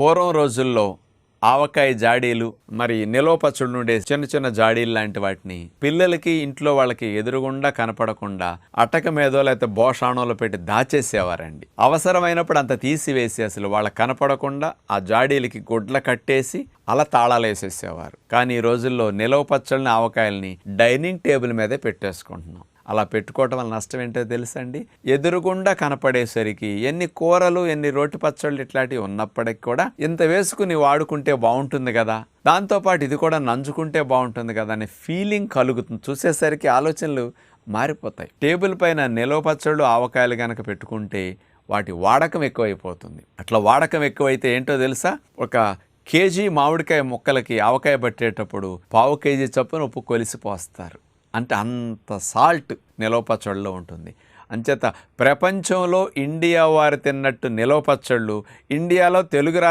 పూర్వం రోజుల్లో ఆవకాయ జాడీలు మరి నిలవ నుండే చిన్న చిన్న జాడీలు లాంటి వాటిని పిల్లలకి ఇంట్లో వాళ్ళకి ఎదురుగుండా కనపడకుండా అటక మీదో లేకపోతే బోషాణంలో పెట్టి దాచేసేవారండి. అవసరమైనప్పుడు అంత తీసివేసి అసలు వాళ్ళ కనపడకుండా ఆ జాడీలకి గుడ్ల కట్టేసి అలా తాళాలు వేసేసేవారు. కానీ ఈ రోజుల్లో నిలవ పచ్చళ్ళని ఆవకాయల్ని డైనింగ్ టేబుల్ మీదే పెట్టేసుకుంటున్నాం. అలా పెట్టుకోవటం వల్ల నష్టం ఏంటో తెలుసండి? ఎదురుగుండా కనపడేసరికి ఎన్ని కూరలు ఎన్ని రోటి పచ్చళ్ళు ఇట్లాంటివి ఉన్నప్పటికి కూడా ఇంత వేసుకుని వాడుకుంటే బాగుంటుంది కదా? దాంతోపాటు ఇది కూడా నంచుకుంటే బాగుంటుంది కదా అనే ఫీలింగ్ కలుగుతుంది. చూసేసరికి ఆలోచనలు మారిపోతాయి. టేబుల్ పైన నిలవ పచ్చళ్ళు ఆవకాయలు కనుక పెట్టుకుంటే వాటి వాడకం ఎక్కువైపోతుంది. అట్లా వాడకం ఎక్కువైతే ఏంటో తెలుసా? ఒక కేజీ మామిడికాయ ముక్కలకి ఆవకాయ పట్టేటప్పుడు పావు కేజీ చొప్పున ఉప్పు కొలిసి పోస్తారు అంటే అంత సాల్ట్ నిలవపచ్చళ్ళలో ఉంటుంది. అంచేత ప్రపంచంలో ఇండియా వారు తిన్నట్టు నిలవ పచ్చళ్ళు ఇండియాలో తెలుగు రా